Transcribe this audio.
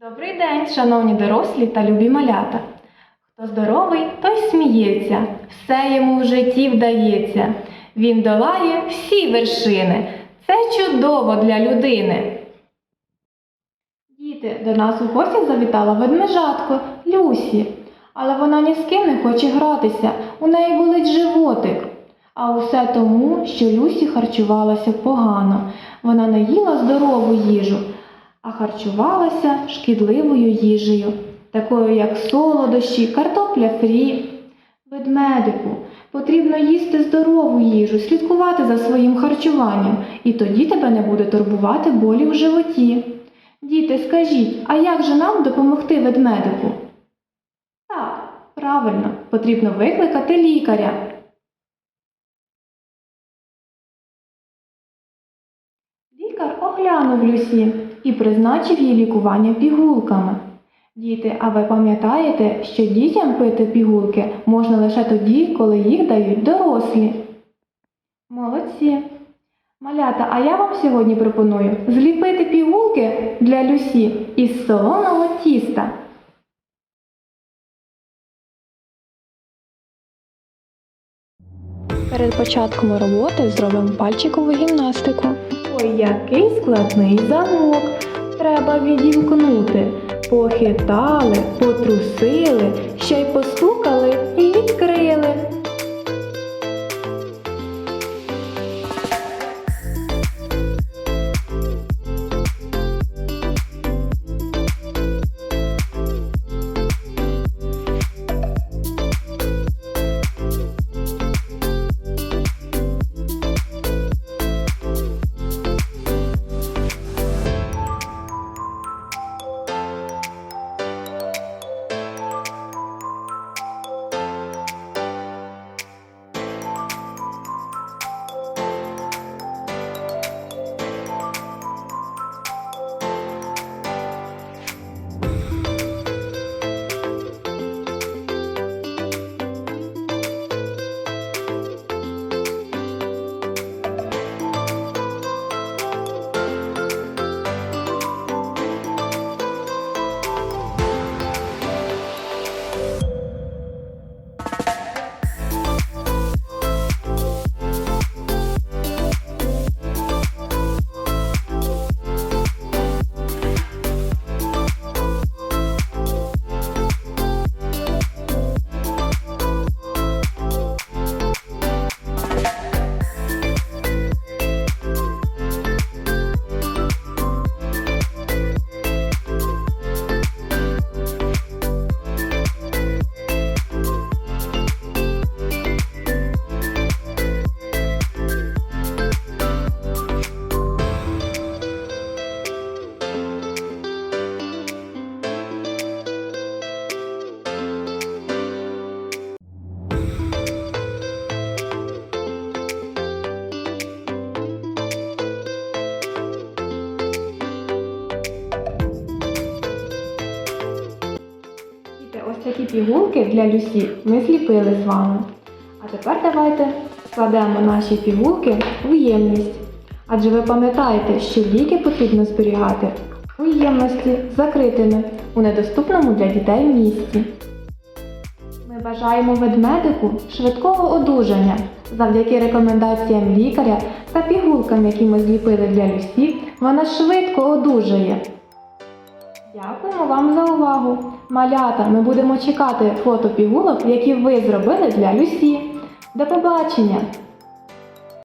Добрий день, шановні дорослі та любі малята. Хто здоровий, той сміється, все йому в житті вдається. Він долає всі вершини. Це чудово для людини. Діти, до нас у гості завітала ведмежатко Люсі, але вона ні з ким не хоче гратися, у неї болить животик. А усе тому, що Люсі харчувалася погано. Вона не їла здорову їжу, а харчувалася шкідливою їжею, такою як солодощі, картопля фрі. Ведмедику, потрібно їсти здорову їжу, слідкувати за своїм харчуванням, і тоді тебе не буде турбувати болі в животі. Діти, скажіть, а як же нам допомогти ведмедику? Так, правильно, потрібно викликати лікаря. Лікар оглянув Люсі і призначив їй лікування пігулками. Діти, а ви пам'ятаєте, що дітям пити пігулки можна лише тоді, коли їх дають дорослі? Молодці. Малята, а я вам сьогодні пропоную зліпити пігулки для Люсі із солоного тіста. Перед початком роботи зробимо пальчикову гімнастику. Ой, який складний замок. Треба відімкнути. Похитали, потрусили, ще й постукали і відкрили. Такі пігулки для Люсі ми зліпили з вами. А тепер давайте складемо наші пігулки у ємність. Адже ви пам'ятаєте, що ліки потрібно зберігати у ємності закритими у недоступному для дітей місці. Ми бажаємо ведмедику швидкого одужання. Завдяки рекомендаціям лікаря та пігулкам, які ми зліпили для Люсі, вона швидко одужає. Дякуємо вам за увагу. Малята, ми будемо чекати фото пігулок, які ви зробили для Люсі. До побачення!